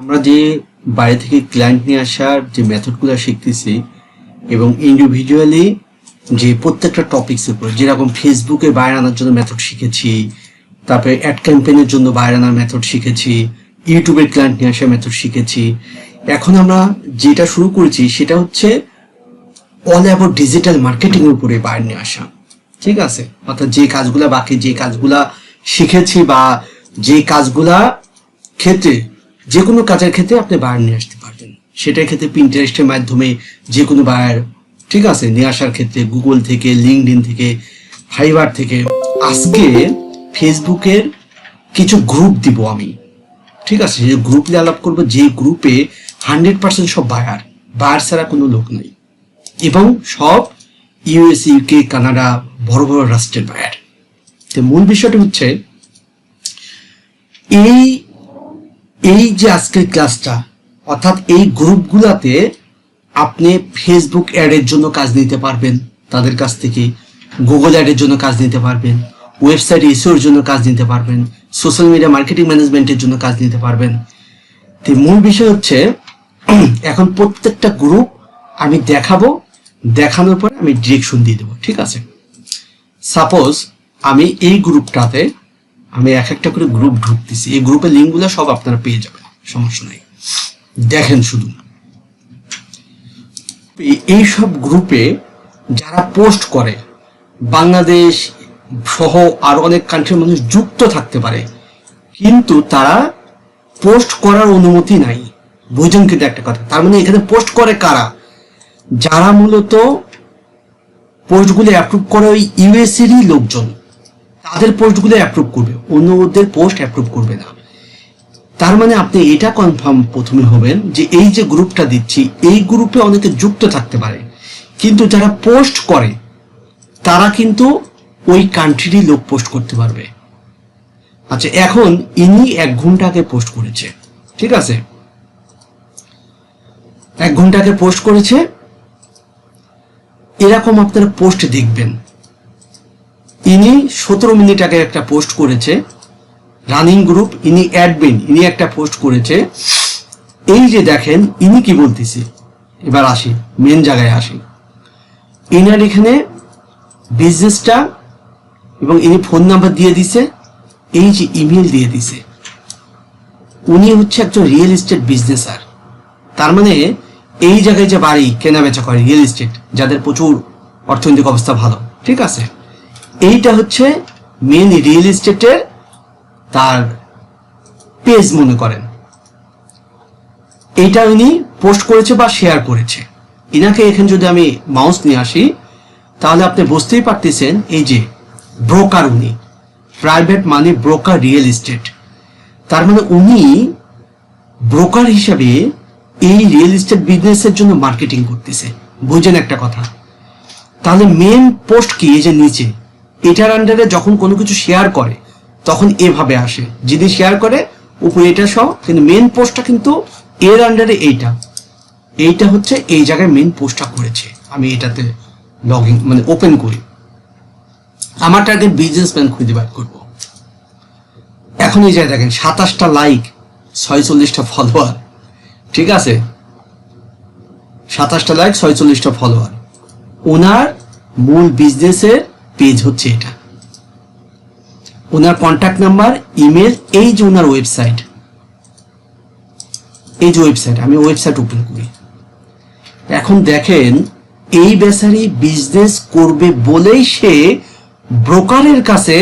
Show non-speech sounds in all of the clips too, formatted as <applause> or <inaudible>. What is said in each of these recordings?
আমরা যে বাইরে থেকে ক্লায়েন্ট নিয়ে আসার যে মেথডগুলো শিখতেছি এবং ইন্ডিভিজুয়ালি যে প্রত্যেকটা টপিক্স উপর, যেরকম ফেসবুকে বাইরে আনার জন্য মেথড শিখেছি, তারপরে অ্যাড ক্যাম্পেইনের জন্য বাইরে আনার মেথড শিখেছি ইউটিউবের ক্লায়েন্ট নিয়ে আসার মেথড শিখেছি। এখন আমরা যেটা শুরু করেছি সেটা হচ্ছে অল অ্যাবাউট ডিজিটাল মার্কেটিং এর উপরে বাইরে নিয়ে আসা। ঠিক আছে? অর্থাৎ যে কাজগুলা বাকি, যে কাজগুলা শিখেছি বা যে কাজগুলা ক্ষেত্রে যে কোনো কাজের ক্ষেত্রে আপনি বায়ার নিয়ে আসতে পারবেন। সেটার ক্ষেত্রে পিন্টারেস্টের মাধ্যমে যে কোনো বায়ার ঠিক আছে, নিয়ে আসার ক্ষেত্রে গুগল থেকে লিঙ্কড থেকে ফাইবার থেকে, আজকে ফেসবুকের কিছু গ্রুপ দিব আমি। ঠিক আছে, যে গ্রুপ নিয়ে আলাপ করব, যে গ্রুপে হান্ড্রেড পার্সেন্ট সব বায়ার বায়ার ছাড়া কোনো লোক নাই। এবং সব ইউএস ইউকে কানাডা বড় বড় রাষ্ট্রের বায়ার তো মূল বিষয়টা হচ্ছে, এই এই যে আজকের ক্লাসটা, অর্থাৎ এই গ্রুপগুলাতে আপনি ফেসবুক অ্যাডের জন্য কাজ নিতে পারবেন, তাদের কাছ থেকে গুগল অ্যাডের জন্য কাজ নিতে পারবেন ওয়েবসাইট ইস্যুর জন্য কাজ নিতে পারবেন সোশ্যাল মিডিয়া মার্কেটিং ম্যানেজমেন্টের জন্য কাজ নিতে পারবেন। তো মূল বিষয় হচ্ছে, <clears throat> এখন প্রত্যেকটা গ্রুপ আমি দেখাবো, দেখানোর পরে আমি ডিরেকশন দিয়ে দেবো, ঠিক আছে? সাপোজ আমি এই গ্রুপটাতে আমি এক একটা করে গ্রুপ ঢুকতেছি। এই গ্রুপের লিঙ্কগুলো সব আপনারা পেয়ে যাবেন, সমস্যা নাই। দেখেন শুধু। এই- সব গ্রুপে যারা পোস্ট করে, বাংলাদেশ সহ আরও অনেক কান্ট্রির মানুষ যুক্ত থাকতে পারে, কিন্তু তারা পোস্ট করার অনুমতি নাই। বুঝুন কিন্তু একটা কথা। তার মানে এখানে পোস্ট করে কারা? যারা মূলত পোস্টগুলো অ্যাপ্রুভ করে ওই ইউএসএরই লোকজন। তাদের পোস্টগুলো অ্যাপ্রুভ করবে, অন্যদের পোস্ট অ্যাপ্রুভ করবে না। তার মানে আপনি এটা কনফার্ম প্রথমে হবেন যে এই যে গ্রুপটা দিচ্ছি, এই গ্রুপে অনেকে যুক্ত থাকতে পারে। কিন্তু যারা পোস্ট করে, তারা কিন্তু ওই কান্ট্রিরই লোক পোস্ট করতে পারবে। আচ্ছা এখন ইনি এক ঘণ্টা আগে পোস্ট করেছে, ঠিক আছে? এক ঘণ্টা আগে পোস্ট করেছে, এরকম আপনারা পোস্ট দেখবেন। ইনি সতেরো মিনিট আগে একটা পোস্ট করেছে, রানিং গ্রুপ, ইনি অ্যাডমিন, ইনি একটা পোস্ট করেছে। এই যে দেখেন, ইনি কি বলতেছে? এবার আসি মেন জায়গায় আসি। ইনার এখানে বিজনেসটা এবং ইনি ফোন নাম্বার দিয়ে দিছে, এই যে ইমেল দিয়ে দিছে। উনি হচ্ছে একজন রিয়েল এস্টেট বিজনেসার তার মানে এই জায়গায় যে বাড়ি কেনা বেচা করে রিয়েল এস্টেট যাদের প্রচুর অর্থনৈতিক অবস্থা ভালো, ঠিক আছে? এইটা হচ্ছে মেন রিয়েল এস্টেটের তার পেজ মনে করেন। এইটা উনি পোস্ট করেছে বা শেয়ার করেছে। ইনাকে এখানে যদি আমি মাউস নিয়ে আসি, তাহলে আপনি বুঝতেই পারতেছেন এই যে ব্রোকার উনি প্রাইভেট মানে ব্রোকার রিয়েল এস্টেট তার মানে উনি ব্রোকার হিসাবে এই রিয়েল এস্টেট বিজনেসের জন্য মার্কেটিং করতেছে। বুঝেন একটা কথা। তাহলে মেন পোস্ট কি? এই যে নিচে। এটার আন্ডারে যখন কোনো কিছু শেয়ার করে, তখন এভাবে আসে। যদি শেয়ার করে, উপরে এটা সহ, কিন্তু মেন পোস্টটা কিন্তু এর আন্ডারে এইটা। এইটা হচ্ছে এই জায়গায় মেন পোস্টটা করেছে। আমি এটাতে লগ ইন মানে ওপেন করি। আমার টার্গেট বিজনেসম্যান খুঁজে বার করব। এখন এই জায়গায় দেখেন, সাতাশটা লাইক ছয়চল্লিশটা ফলোয়ার ঠিক আছে? সাতাশটা লাইক ছয়চল্লিশটা ফলোয়ার ওনার মূল বিজনেসের পেজ হচ্ছে এটা। ওনার কন্ট্যাক্ট নাম্বার ইমেল এই যে ওনার ওয়েবসাইট এই যে ওয়েবসাইট আমি ওয়েবসাইট ওপেন করি। এখন দেখেন, এই বেচারি বিজনেস করবে বলেই সে ব্রোকারের কাছে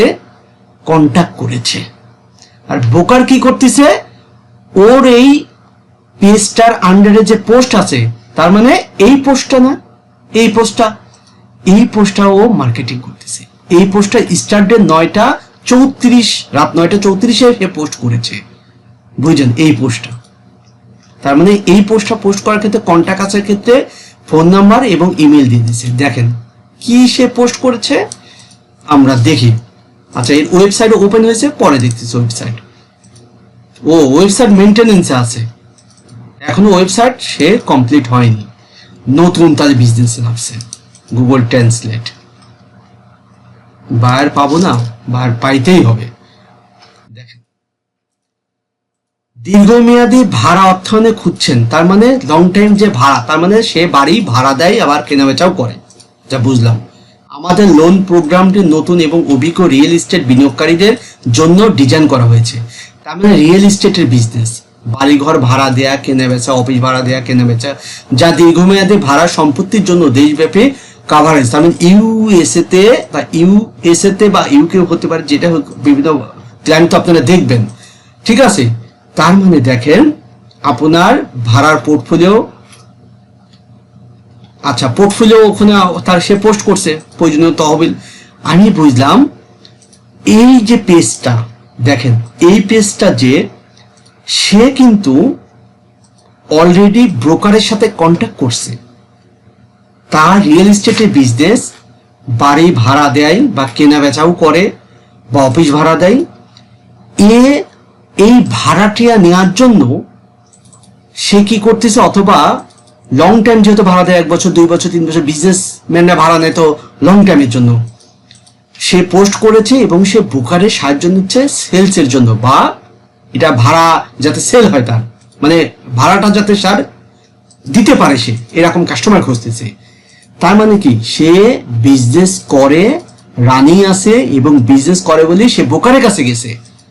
কন্ট্যাক্ট করেছে। আর ব্রোকার কি করতেছে? ওর এই পেজটার আন্ডারে যে পোস্ট আছে, তার মানে এই পোস্টটা না, এই পোস্টটা এই পোস্টটা ও মার্কেটিং করতেছে। এই পোস্টটা স্টার্টে নয়টা চৌত্রিশ, রাত নয়টা চৌত্রিশে সে পোস্ট করেছে। বুঝছেন এই পোস্টটা। তার মানে এই পোস্টটা পোস্ট করার ক্ষেত্রে কন্ট্যাক্ট আসার ক্ষেত্রে ফোন নাম্বার এবং ইমেল দিয়ে দিয়েছে। দেখেন, কি সে পোস্ট করেছে? আমরা দেখি। আচ্ছা এর ওয়েবসাইট ওপেন হয়েছে, পরে দেখতেছি ওয়েবসাইট ও ওয়েবসাইট মেনটেনেন্সে আছে। এখনও ওয়েবসাইট সে কমপ্লিট হয়নি। নতুন তাদের বিজনেসে নামছে। গুগল ট্রান্সলেট বায়ার পাবো না বায়ার পাইতেই হবে। দীর্ঘমেয়াদী ভাড়া অর্থায়নে খুঁজছেন, তার মানে লং টাইম যে ভাড়া, তার মানে সে বাড়ি ভাড়া দেয়, আবার কেনাবেচাও করে। যা বুঝলাম। আমাদের লোন প্রোগ্রামটি নতুন এবং অভিজ্ঞ রিয়েল এস্টেট বিনিয়োগকারীদের জন্য ডিজাইন করা হয়েছে। তার মানে রিয়েল এস্টেটের বিজনেস বাড়িঘর ভাড়া দেয়া কেনা বেচা অফিস ভাড়া দেয়া কেনা বেচা যা দীর্ঘমেয়াদী ভাড়া সম্পত্তির জন্য দেশব্যাপী কাভারেজ তার মানে ইউএসএ তে বা ইউএসএ তে বা ইউকে হতে পারে, যেটা বিভিন্ন ক্লায়েন্ট তো আপনারা দেখবেন। ঠিক আছে? তার মানে দেখেন, আপনার ভাড়ার পোর্টফোলিও আচ্ছা পোর্টফোলিও ওখানে তার সে পোস্ট করছে, প্রয়োজনীয় তহবিল। আমি বুঝলাম, এই যে পেজটা দেখেন, এই পেজটা যে সে কিন্তু অলরেডি ব্রোকারের সাথে কন্ট্যাক্ট করছে। তার রিয়েল এস্টেটের বিজনেস বাড়ি ভাড়া দেয় বা কেনা বেচাও করে বা অফিস ভাড়া দেয়, এ, এই ভাড়াটিয়া নেওয়ার জন্য সে কি করতেছে? অথবা লং টাইম যেহেতু ভাড়া দেয়, এক বছর, দুই বছর, তিন বছর বিজনেস ম্যানরা ভাড়া নেয়, তো লং টাইমের জন্য। সে পোস্ট করেছে এবং সে ব্রোকারের সাহায্য নিচ্ছে সেলসের জন্য, বা এটা ভাড়া যাতে সেল হয় তার। মানে ভাড়াটা যাতে স্যার দিতে পারে সে, এরকম কাস্টমার খুঁজতেছে। তার মানে কি? সে বিজনেস করে, রানিং আছে এবং বিজনেস করে বলে সে ব্রোকারের কাছে গেছে।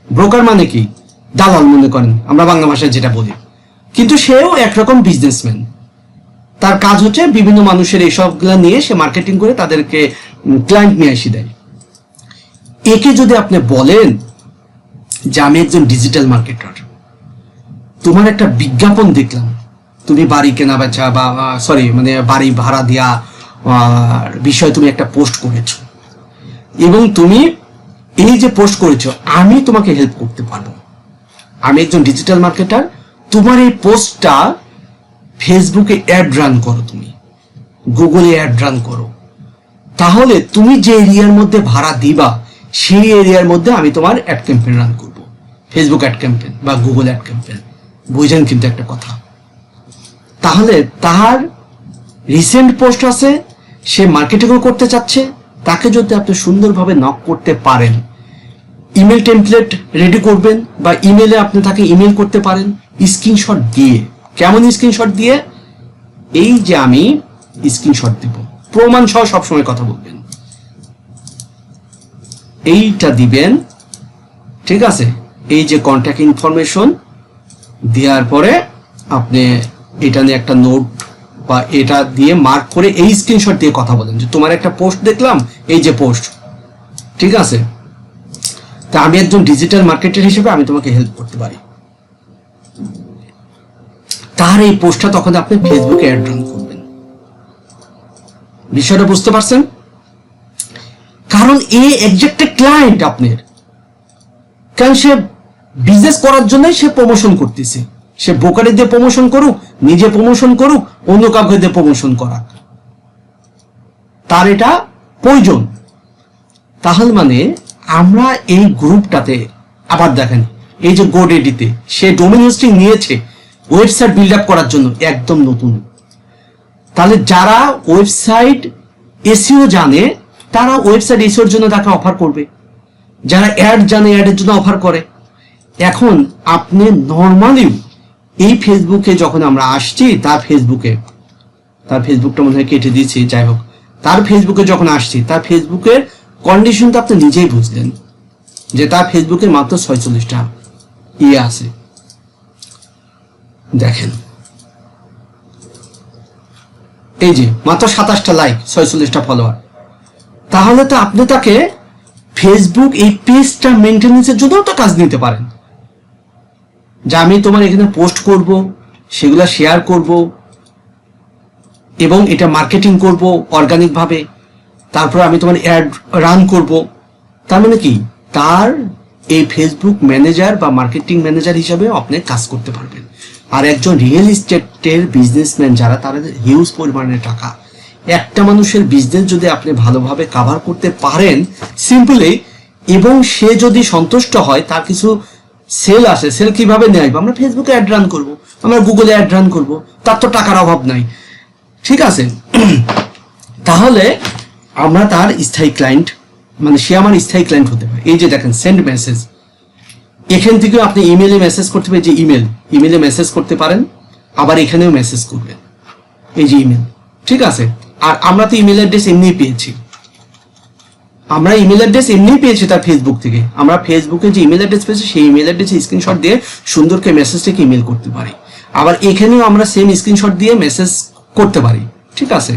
ব্রোকার মানে কি? দালাল মনে করেন, আমরা বাংলা ভাষায় যেটা বলি। কিন্তু সেও একরকম বিজনেসম্যান তার কাজ হচ্ছে বিভিন্ন মানুষের এইসবগুলা নিয়ে সে মার্কেটিং করে তাদেরকে ক্লায়েন্ট নিয়ে এসে দেয়। একে যদি আপনি বলেন যে আমি একজন ডিজিটাল মার্কেটার তোমার একটা বিজ্ঞাপন দেখলাম। তুমি বাড়ি কেনা বেচা বা সরি মানে বাড়ি ভাড়া দেওয়া বিষয়ে তুমি একটা পোস্ট করেছ। এবং তুমি এই যে পোস্ট করেছ, আমি তোমাকে হেল্প করতে পারব। আমি একজন ডিজিটাল মার্কেটার তোমার এই পোস্টটা ফেসবুকে অ্যাড রান করো তুমি। গুগলে অ্যাড রান করো। তাহলে তুমি যে এরিয়ার মধ্যে ভাড়া দিবা, সেই এরিয়ার মধ্যে আমি তোমার অ্যাড ক্যাম্পেইন রান করব। ফেসবুক অ্যাড ক্যাম্পেইন বা গুগল অ্যাড ক্যাম্পেইন বুঝেন কিন্তু একটা কথা। তাহলে তাহার রিসেন্ট পোস্ট আছে সে মার্কেটিংও করতে চাচ্ছে, তাকে যদি আপনি সুন্দরভাবে নক করতে পারেন ইমেল টেমপ্লেট রেডি করবেন বা ইমেলে আপনি তাকে ইমেল করতে পারেন স্ক্রিনশট দিয়ে। কেমন স্ক্রিনশট দিয়ে? এই যে আমি স্ক্রিনশট দেব। প্রমাণ সহ সবসময় কথা বলবেন। এইটা দিবেন, ঠিক আছে? এই যে কন্ট্যাক্ট ইনফরমেশন দেওয়ার পরে আপনি এটা নিয়ে একটা নোট বা এটা দিয়ে মার্ক করে এই স্ক্রিনশট দিয়ে কথা বলেন যে তোমার একটা পোস্ট দেখলাম, এই যে পোস্ট ঠিক আছে? তা আমি একজন ডিজিটাল মার্কেটার হিসেবে আমি তোমাকে হেল্প করতে পারি। তার এই পোস্টটা তখন আপনি ফেসবুকে অ্যাড রান করবেন। বিষয়টা বুঝতে পারছেন? কারণ এ একজ্যাক্ট ক্লায়েন্ট আপনার। কারণ সে বিজনেস করার জন্যই সে প্রমোশন করতেছে। সে ব্রোকারে দিয়ে প্রমোশন করুক, নিজে প্রমোশন করুক, অন্য কাউকে দিয়ে প্রমোশন করাক। তার এটা প্রয়োজন। তাহলে মানে আমরা এই গ্রুপটাতে আবার দেখেন, এই যে গোডেডিতে সে ডোমেন হোস্টিং নিয়েছে ওয়েবসাইট বিল্ড আপ করার জন্য, একদম নতুন। তাহলে যারা ওয়েবসাইট এসিও জানে, তারা ওয়েবসাইট এসিওর জন্য তাকে অফার করবে। যারা অ্যাড জানে অ্যাডের জন্য অফার করে। এখন আপনি নর্মালি এই ফেসবুকে যখন আমরা আসছি, তার ফেসবুকে তার ফেসবুকটা মনে হয় কেটে দিয়েছি, যাই হোক। তার ফেসবুকে যখন আসছি, তার ফেসবুকের কন্ডিশন তো আপনি নিজেই বুঝলেন, যে তার ফেসবুকে মাত্র ছয়চল্লিশটা ইয়ে আছে। দেখেন। এই যে, মাত্র সাতাশটা লাইক ছয়চল্লিশটা ফলোয়ার তাহলে তো আপনি তাকে ফেসবুক এই পেজটা মেনটেন্সের জন্যও তো কাজ নিতে পারেন। যা আমি তোমার এখানে পোস্ট করব, সেগুলো শেয়ার করব এবং এটা মার্কেটিং করব অর্গানিকভাবে তারপর আমি তোমার অ্যাড রান করব। তার মানে কি? তার এই ফেসবুক ম্যানেজার বা মার্কেটিং ম্যানেজার হিসাবে আপনি কাজ করতে পারবেন। আর একজন রিয়েল এস্টেটের বিজনেসম্যান যারা তাদের হিউজ পরিমাণের টাকা। একটা মানুষের বিজনেস যদি আপনি ভালোভাবে কাভার করতে পারেন সিম্পলি এবং সে যদি সন্তুষ্ট হয়, তার কিছু সেল আসে, সেল কীভাবে নিয়ে? আসব আমরা ফেসবুকে অ্যাড রান করব, আমরা গুগলে অ্যাড রান করব, তার তো টাকার অভাব নাই। ঠিক আছে? <clears throat> তাহলে আমরা তার স্থায়ী ক্লায়েন্ট মানে সে আমার স্থায়ী ক্লায়েন্ট হতে পারে। এই যে দেখেন সেন্ড মেসেজ এখান থেকেও আপনি ইমেলে মেসেজ করতে পারেন, যে ইমেল ইমেলে মেসেজ করতে পারেন, আবার এখানেও মেসেজ করবেন। এই যে ইমেল ঠিক আছে? আর আমরা তো ইমেল অ্যাড্রেস এমনিই পেয়েছি। আমরা ইমেল অ্যাড্রেস এমনিই পেয়েছি তার ফেসবুক থেকে। আমরা ফেসবুকে যে ইমেল অ্যাড্রেস পেয়েছি, সেই ইমেল অ্যাড্রেসে স্ক্রিনশট দিয়ে সুন্দরকে মেসেজটাকে ইমেল করতে পারি। আবার এখানেও আমরা সেম স্ক্রিনশট দিয়ে মেসেজ করতে পারি। ঠিক আছে?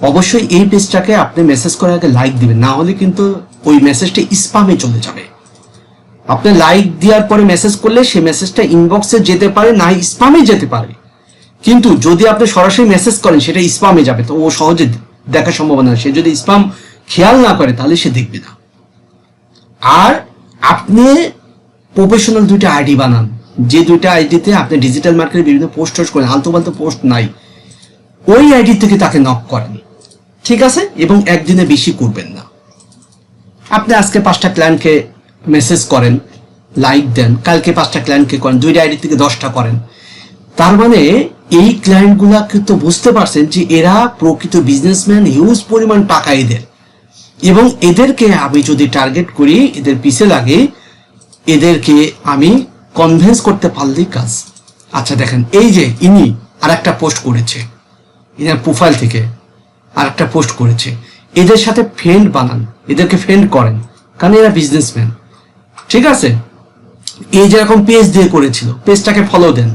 অবশ্যই এই পেজটাকে আপনি মেসেজ করার আগে লাইক দিবেন, না হলে কিন্তু ওই মেসেজটা স্পামে চলে যাবে। আপনি লাইক দেওয়ার পরে মেসেজ করলে সেই মেসেজটা ইনবক্সে যেতে পারে, না স্পামে যেতে পারে। কিন্তু যদি আপনি সরাসরি মেসেজ করেন, সেটা স্পামে যাবে, তো ও সহজে দেখার সম্ভাবনা সে যদি স্পাম খেয়াল না করে, তাহলে সে দেখবে না। আর আপনি প্রফেশনাল দুইটা আইডি বানান। যে দুইটা আইডিতে আপনি ডিজিটাল মার্কেটে বিভিন্ন পোস্ট টোস্ট করেন আলতু ফালতু পোস্ট নাই। ওই আইডি থেকে তাকে নক করেন। ঠিক আছে? এবং একদিনে বেশি করবেন না। আপনি আজকে পাঁচটা ক্লায়েন্টকে মেসেজ করেন লাইক দেন, কালকে পাঁচটা ক্লায়েন্টকে করেন, দুইটা আইডি থেকে দশটা করেন। তার মানে এই ক্লায়েন্টগুলা কিন্তু বুঝতে পারছেন যে এরা প্রকৃত বিজনেসম্যান হিউজ পরিমাণ টাকা এদের এবং এদেরকে আমি যদি টার্গেট করি, এদের পিছে লাগে, এদেরকে আমি কনভেন্স করতে পারলেই কাজ। আচ্ছা দেখেন, এই যে ইনি আর একটা পোস্ট করেছে ইনার প্রোফাইল থেকে আর একটা পোস্ট করেছে, এদের সাথে ফ্রেন্ড বানান, এদেরকে ফ্রেন্ড করেন, কারণ এরা বিজনেসম্যান ঠিক আছে? এই যেরকম পেজ দিয়ে করেছিল পেজটাকে ফলো দেন,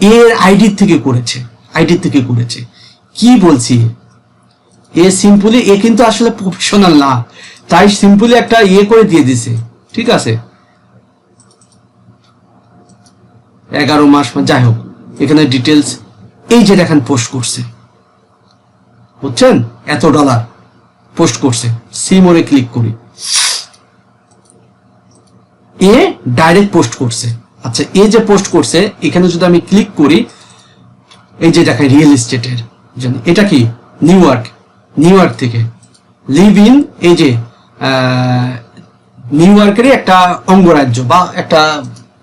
এর আইডির থেকে করেছে আইডির থেকে করেছে। কি বলছি? এ সিম্পলি এ কিন্তু আসলে প্রফেশনাল না। তাই সিম্পলি একটা ইয়ে করে দিয়ে দিছে। ঠিক আছে? এগারো মাস যাই হোক, এখানে ডিটেলস এই যে দেখেন পোস্ট করছে। বুঝছেন? এত ডলার পোস্ট করছে। সিমোরে ক্লিক করি। এ ডাইরেক্ট পোস্ট করছে। আচ্ছা এ যে পোস্ট করছে, এখানে যদি আমি ক্লিক করি, এই যে দেখেন রিয়েল এস্টেটের এটা কি? নিউ ইয়র্ক নিউ ইয়র্ক থেকে। লিভ ইন এই যে নিউ ইয়র্কেরই একটা অঙ্গরাজ্য বা একটা,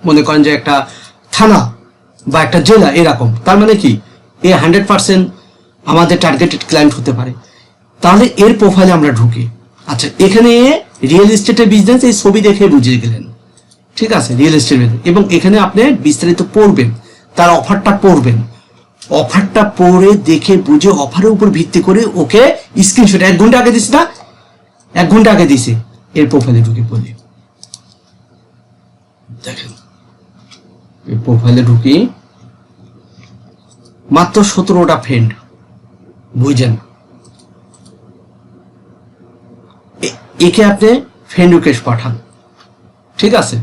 মনে করেন যে একটা থানা বা একটা জেলা এরকম। তার মানে কি? এ হান্ড্রেড পার্সেন্ট আমাদের টার্গেটেড ক্লায়েন্ট হতে পারে। তাহলে এর প্রোফাইলে আমরা ঢুকি। আচ্ছা এখানে রিয়েল এস্টেটের বিজনেস এই ছবি দেখে বুঝিয়ে গেলেন। ঠিক আছে রিয়েল এস্টেট এবং এখানে আপনি বিস্তারিত পড়বেন, তার অফারটা পড়বেন। অফারটা পড়ে দেখে বুঝে অফারের উপর ভিত্তি করে ওকে স্ক্রিনশট এক ঘণ্টা আগে দিস না? এক ঘণ্টা আগে দিছে এর প্রোফাইলে ঢুকে পড়ি দেখেন। প্রোফাইলে ঢুকি। মাত্র সতেরোটা ফ্রেন্ড বুঝছেন? এ- একে আপনি ফ্রেন্ড রিকোয়েস্ট পাঠান। ঠিক আছে?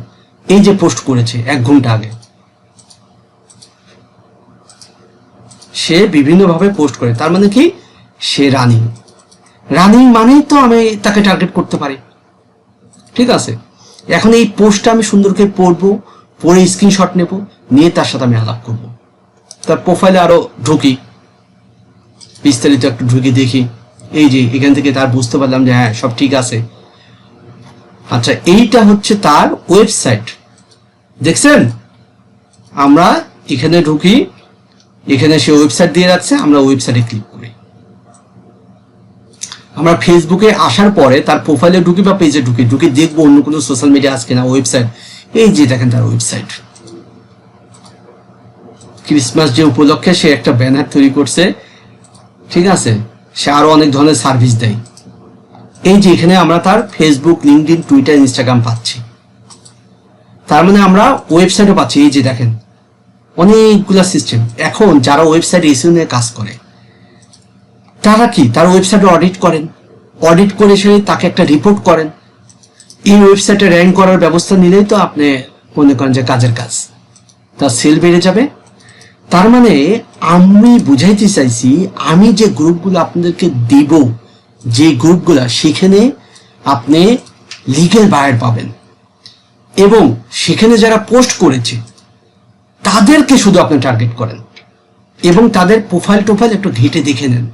এই যে পোস্ট করেছে, এক ঘণ্টা আগে। সে বিভিন্নভাবে পোস্ট করে। তার মানে কি? সে রানিং। রানিং মানেই তো আমি তাকে টার্গেট করতে পারি। ঠিক আছে? এখন এই পোস্টটা আমি সুন্দর করে পড়ব, পড়ে স্ক্রিনশট নেব, নিয়ে তার সাথে আমি আলাপ করব। তার প্রোফাইলে আরও ঢুকি। বিস্তারিত একটু ঢুকে দেখি। এই যে, এখান থেকে তার বুঝতে পারলাম যে হ্যাঁ সব ঠিক আছে। আচ্ছা এইটা হচ্ছে তার ওয়েবসাইট দেখছেন? আমরা এখানে ঢুকি এখানে সে ওয়েবসাইট দিয়ে যাচ্ছে, আমরা ওয়েবসাইটে ক্লিক করি। আমরা ফেসবুকে আসার পরে তার প্রোফাইলে ঢুকি বা পেজে ঢুকি, ঢুকে দেখব অন্য কোনো সোশ্যাল মিডিয়া আছে কিনা ওয়েবসাইট এই যে দেখেন তার ওয়েবসাইট ক্রিসমাস যে উপলক্ষে সে একটা ব্যানার তৈরি করছে, ঠিক আছে? সে আরও অনেক ধরনের সার্ভিস দেয়। এই যে এখানে আমরা তার ফেসবুক লিঙ্কডিন টুইটার ইনস্টাগ্রাম পাচ্ছি। তার মানে আমরা ওয়েবসাইটও পাচ্ছি। এই যে দেখেন অনেকগুলা সিস্টেম এখন যারা ওয়েবসাইট এসিও নিয়ে কাজ করে, তারা কি? তার ওয়েবসাইটে অডিট করেন। অডিট করে সে তাকে একটা রিপোর্ট করেন। এই ওয়েবসাইটে র্যাঙ্ক করার ব্যবস্থা নিলেই তো আপনি মনে করেন যে কাজের কাজ। তার সেল বেড়ে যাবে। তার মানে আমি বুঝাইতে চাইছি, আমি যে গ্রুপগুলো আপনাদেরকে দিব, যে গ্রুপগুলো, সেখানে আপনি লিগেল বায়ার পাবেন। এবং সেখানে যারা পোস্ট করেছে তাদেরকে শুধু আপনি টার্গেট করেন এবং তাদের প্রোফাইল টোফাইল একটু ঘেটে দেখে নেন।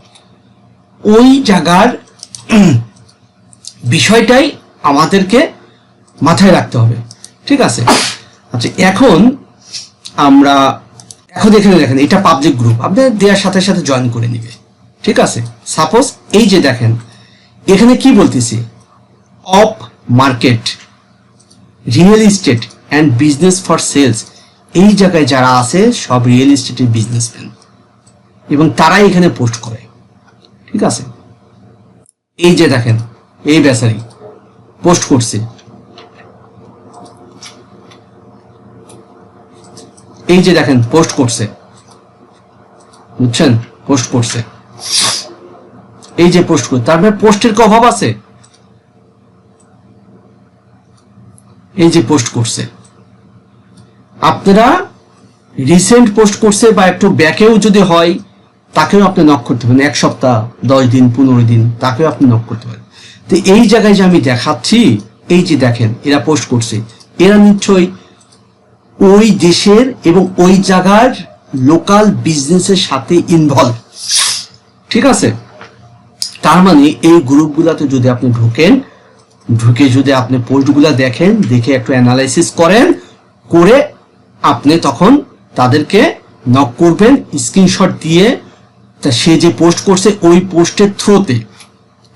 ওই জায়গার বিষয়টাই আমাদেরকে মাথায় রাখতে হবে। ঠিক আছে? আচ্ছা এখন আমরা এখন এখানে দেখেন, এটা পাবলিক গ্রুপ আপনি দেওয়ার সাথে সাথে জয়েন করে নিবে। ঠিক আছে? সাপোজ এই যে দেখেন, এখানে কি বলতেছি? Off market real estate and business for sales এই জায়গায় যারা আছে, সব রিয়েল এস্টেটের বিজনেসম্যান এবং তারাই এখানে পোস্ট করে। ঠিক আছে? এই যে দেখেন, এই বেচারি পোস্ট করছে। এই যে দেখেন পোস্ট করছে। বুঝছেন? পোস্ট করছে। এই যে পোস্ট করছে তার মানে পোস্টের কি অভাব আছে? এই যে পোস্ট করছে। আপনারা রিসেন্ট পোস্ট করছে বা একটু ব্যাকেও যদি হয়, তাকেও আপনি নক করতে পারেন। এক সপ্তাহ, দশ দিন, পনেরো দিন, তাকেও আপনি নক করতে পারেন। তো এই জায়গায় যে আমি দেখাচ্ছি, এই যে দেখেন, এরা পোস্ট করছে। এরা নিশ্চয়ই ওই দেশের এবং ওই জায়গার লোকাল বিজনেসের সাথে ইনভলভ ঠিক আছে? তার মানে এই গ্রুপগুলোতে যদি আপনি ঢোকেন, ঢুকে যদি আপনি পোস্টগুলো দেখেন, দেখে একটু অ্যানালাইসিস করেন, করে আপনি তখন তাদেরকে নক করবেন স্ক্রিনশট দিয়ে তা সে যে পোস্ট করছে ওই পোস্টের থ্রোতে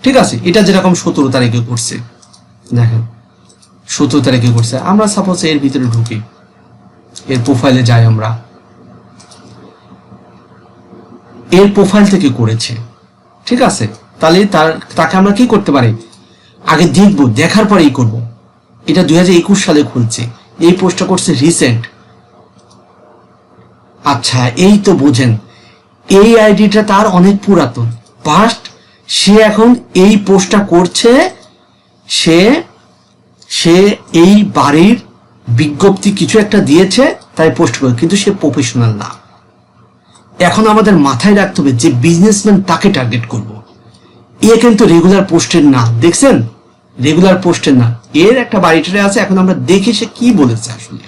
ঠিক আছে? এটা যেরকম সতেরো তারিখে করছে। দেখেন, সতেরো তারিখে করছে। আমরা সাপোজ এর ভিতরে ঢুকি। এর প্রোফাইলে যাই আমরা। এর প্রোফাইল থেকে করেছে। ঠিক আছে? তাহলে তার, তাকে আমরা কি করতে পারি? আগে দেখব, দেখার পরেই করব। এটা দুই হাজার একুশ সালে খুলছে। এই পোস্টটা করছে রিসেন্ট আচ্ছা এই তো বোঝেন। এই আইডিটা তার অনেক পুরাতন। পাস্ট সে এখন এই পোস্টটা করছে, সে সে এই বাড়ির বিজ্ঞপ্তি কিছু একটা দিয়েছে, তাই পোস্ট করে, কিন্তু সে প্রফেশনাল না। এখন আমাদের মাথায় রাখতে হবে যে বিজনেসম্যান তাকে টার্গেট করব। এ কিন্তু রেগুলার পোস্টের না, দেখছেন? রেগুলার পোস্টের না। এর একটা বাড়িটারে আছে, এখন আমরা দেখি সে কি বলেছে আসলে।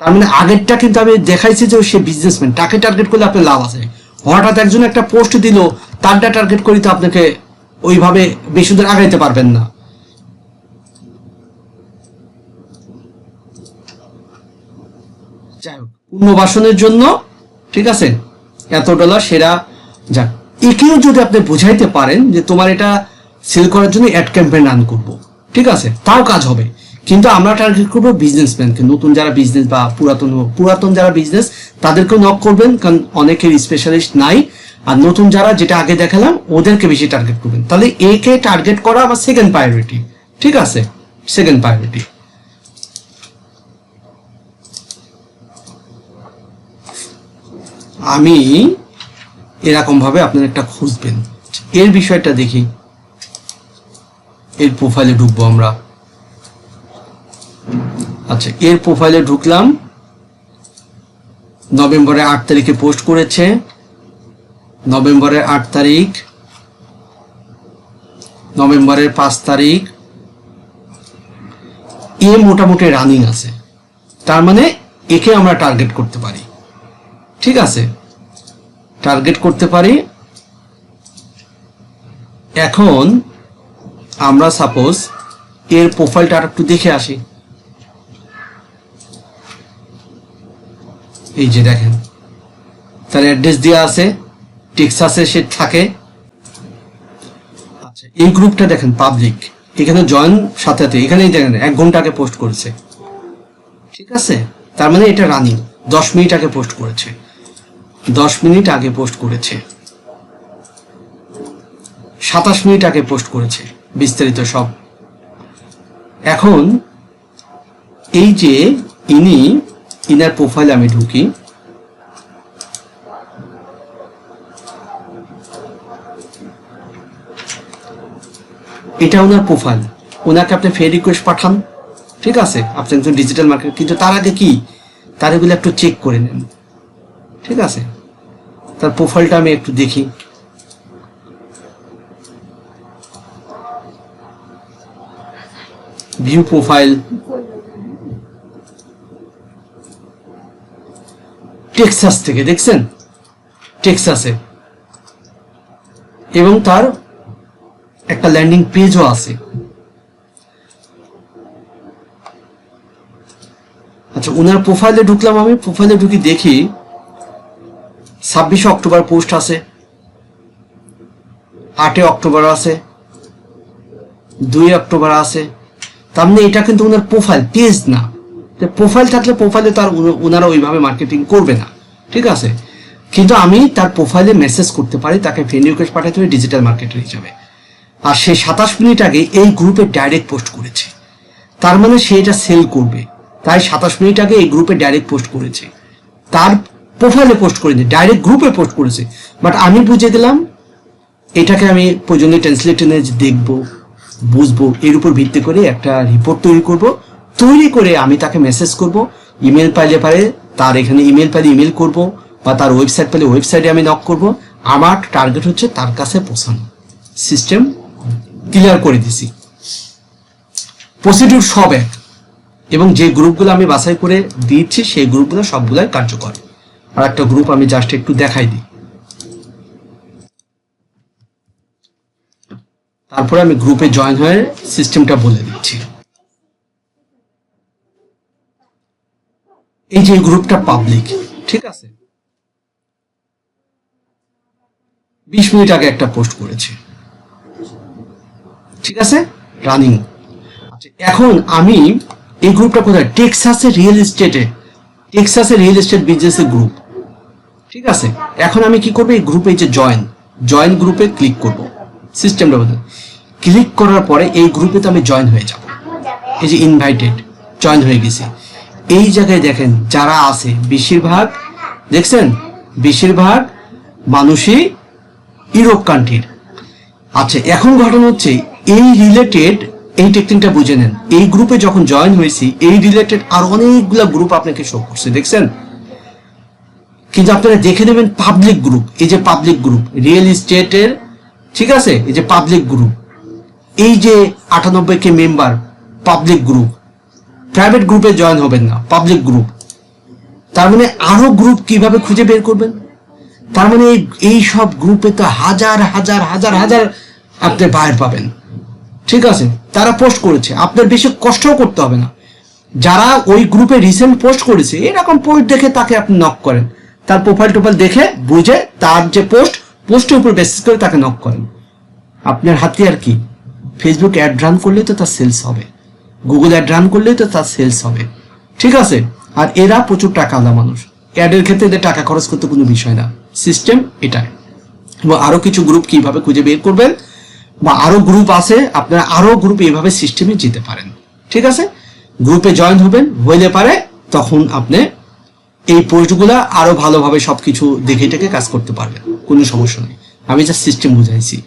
তার মানে আগেরটা কিন্তু আমি দেখাইছি যে সে বিজনেসম্যান তাকে টার্গেট করলে আপনার লাভ আছে। হঠাৎ একজন একটা পোস্ট দিল তারটা টার্গেট করি তো আপনাকে ওইভাবে বেশি দূর আগাইতে পারবেন না। যাই হোক, পুনর্বাসনের জন্য, ঠিক আছে? এত ডলার সেরা। যাক, একেও যদি আপনি বুঝাইতে পারেন যে তোমার এটা সেল করার জন্য অ্যাড ক্যাম্পেইন রান করব, ঠিক আছে? তাও কাজ হবে। কিন্তু আমরা টার্গেট করব বিজনেসম্যানকে নতুন যারা বিজনেস বা পুরাতন পুরাতন যারা বিজনেস তাদেরকেও নক করবেন কারণ অনেকের স্পেশালিস্ট নাই। আর নতুন যারা যেটা আগে দেখালাম, ওদেরকে বেশি টার্গেট করবেন। তাহলে একে টার্গেট করা আমার সেকেন্ড প্রায়োরিটি ঠিক আছে? সেকেন্ড প্রায়োরিটি আমি এরকম ভাবে আপনার একটা খুঁজবেন। এর বিষয়টা দেখি। এর প্রোফাইলে ঢুকবো আমরা। আচ্ছা এর প্রোফাইলে ঢুকলাম। নভেম্বরের আট তারিখে পোস্ট করেছে। নভেম্বরের আট তারিখ, নভেম্বরের পাঁচ তারিখ। এ মোটামুটি রানিং আছে। তার মানে একে আমরা টার্গেট করতে পারি। ঠিক আছে? টার্গেট করতে পারি। এখন আমরা সাপোজ এর প্রোফাইলটা আর একটু দেখে আসি। এই যে দেখেন। তার অ্যাড্রেস দেওয়া আছে, টেক্সাসে সে থাকে। আচ্ছা এই গ্রুপটা দেখেন পাবলিক এখানে জয়েন সাথে সাথে, এখানেই দেখেন, এক ঘণ্টা আগে পোস্ট করেছে। ঠিক আছে? তার মানে এটা রানিং দশ মিনিট আগে পোস্ট করেছে। দশ মিনিট আগে পোস্ট করেছে। সাতাশ মিনিট আগে পোস্ট করেছে, বিস্তারিত সব। এখন, এই যে ইনি ইনার প্রোফাইল আমি ঢুকি। এটা ওনার প্রোফাইল। ওনাকে আপনি ফেয়ার রিকোয়েস্ট পাঠান, ঠিক আছে? আপনি একজন ডিজিটাল মার্কেট কিন্তু তার আগে কি? তার এগুলো একটু চেক করে নেন, ঠিক আছে? তার প্রোফাইলটা আমি একটু দেখি। ভিউ প্রোফাইল টেক্সাস থেকে, দেখছেন? টেক্সাসে। এবং তার একটা ল্যান্ডিং পেজও আছে। আচ্ছা ওনার প্রোফাইলে ঢুকলাম আমি। প্রোফাইলে ঢুকি দেখি ছাব্বিশে অক্টোবর পোস্ট আছে, আটে অক্টোবর আছে, দুই অক্টোবর আছে। তার মানে এটা কিন্তু ওনার প্রোফাইল, পেজ না। প্রোফাইল থাকলে প্রোফাইলে তার ওনারা ওইভাবে মার্কেটিং করবে না। ঠিক আছে? কিন্তু আমি তার প্রোফাইলে মেসেজ করতে পারি, তাকে ফ্রেন্ড রিকোয়েস্ট পাঠাতে হবে ডিজিটাল মার্কেটার হিসাবে। আর সে সাতাশ মিনিট আগে এই গ্রুপে ডাইরেক্ট পোস্ট করেছে। তার মানে সে এটা সেল করবে। তাই সাতাশ মিনিট আগে এই গ্রুপে ডাইরেক্ট পোস্ট করেছে। তার প্রোফাইলে পোস্ট করেনি ডাইরেক্ট গ্রুপে পোস্ট করেছে। বাট আমি বুঝে দিলাম, এটাকে আমি প্রয়োজনীয় ট্রান্সলেট দেখব, বুঝব, এর উপর ভিত্তি করে একটা রিপোর্ট তৈরি করব। তৈরি করে আমি তাকে মেসেজ করব ইমেল পাইলে পারে, তার এখানে ইমেল পাইলে ইমেল করব, বা তার ওয়েবসাইট পেলে ওয়েবসাইটে আমি নক করব। আমার টার্গেট হচ্ছে তার কাছে পৌঁছানো। সিস্টেম ক্লিয়ার করে দিছি। প্রসিডিউর সব এক। এবং যে গ্রুপগুলো আমি বাছাই করে দিচ্ছি সেই গ্রুপগুলো সবগুলাই কার্যকর। আর একটা গ্রুপ আমি জাস্ট একটু দেখাই দিই। তারপরে আমি গ্রুপে জয়েন হয়ে সিস্টেমটা বলে দিচ্ছি। এই যে গ্রুপটা পাবলিক ঠিক আছে? বিশ মিনিট আগে একটা পোস্ট করেছে। ঠিক আছে? রানিং আচ্ছা এখন আমি এই গ্রুপটা কোথায়? টেক্সাসের রিয়েল এস্টেটে টেক্সাসের রিয়েল এস্টেট বিজনেসের গ্রুপ ঠিক আছে? এখন আমি কি করব? এই গ্রুপে যে জয়েন জয়েন গ্রুপে ক্লিক করব। সিস্টেমটা বলতে ক্লিক করার পরে এই গ্রুপে তো আমি জয়েন হয়ে যাব। এই যে ইনভাইটেড জয়েন হয়ে গেছি। এই জায়গায় দেখেন, যারা আছে, বেশিরভাগ, দেখছেন? বেশিরভাগ মানুষই ইউরোপ কান্ট্রির আচ্ছা এখন ঘটনা হচ্ছে, এই রিলেটেড এই টেকনিকটা বুঝে নেন। এই গ্রুপে যখন জয়েন হয়েছি, এই রিলেটেড আর অনেকগুলো গ্রুপ আপনাকে শো করছে, দেখছেন? কিন্তু আপনারা দেখে নেবেন পাবলিক গ্রুপ এই যে পাবলিক গ্রুপ রিয়েল এস্টেটের ঠিক আছে? এই যে পাবলিক গ্রুপ এই যে আটানব্বই K member public group private গ্রুপে জয়েন হবেন না পাবলিক গ্রুপ তার মানে আরও গ্রুপ কীভাবে খুঁজে বের করবেন? তার মানে এই সব গ্রুপে তো হাজার হাজার হাজার হাজার আপনি বাইর পাবেন। ঠিক আছে? তারা পোস্ট করেছে। আপনার বেশি কষ্টও করতে হবে না। যারা ওই গ্রুপে রিসেন্ট পোস্ট করেছে, এরকম পোস্ট দেখে তাকে আপনি নক করেন। তার প্রোফাইল টোফাইল দেখে বুঝে তার যে পোস্ট পোস্টের উপর বেসিস করে তাকে নক করেন। আপনার হাতে আর কি? ফেসবুক অ্যাড রান করলে তো তার সেলস হবে। গুগল অ্যাড রান করলেই তো তার সেলস হবে। ঠিক আছে? আর এরা প্রচুর টাকা আলা মানুষ। অ্যাডের ক্ষেত্রে এদের টাকা খরচ করতে কোনো বিষয় না। সিস্টেম এটাই। এবং আরও কিছু গ্রুপ কীভাবে খুঁজে বের করবেন বা আরও গ্রুপ আছে, আপনারা আরও গ্রুপ এইভাবে সিস্টেমে যেতে পারেন। ঠিক আছে? গ্রুপে জয়েন হবেন, হইলে পারে তখন আপনি এই পোস্টগুলো আরও ভালোভাবে সবকিছু দেখে টেকে কাজ করতে পারবেন। কোনো সমস্যা নেই। আমি যা সিস্টেম বুঝাইছি।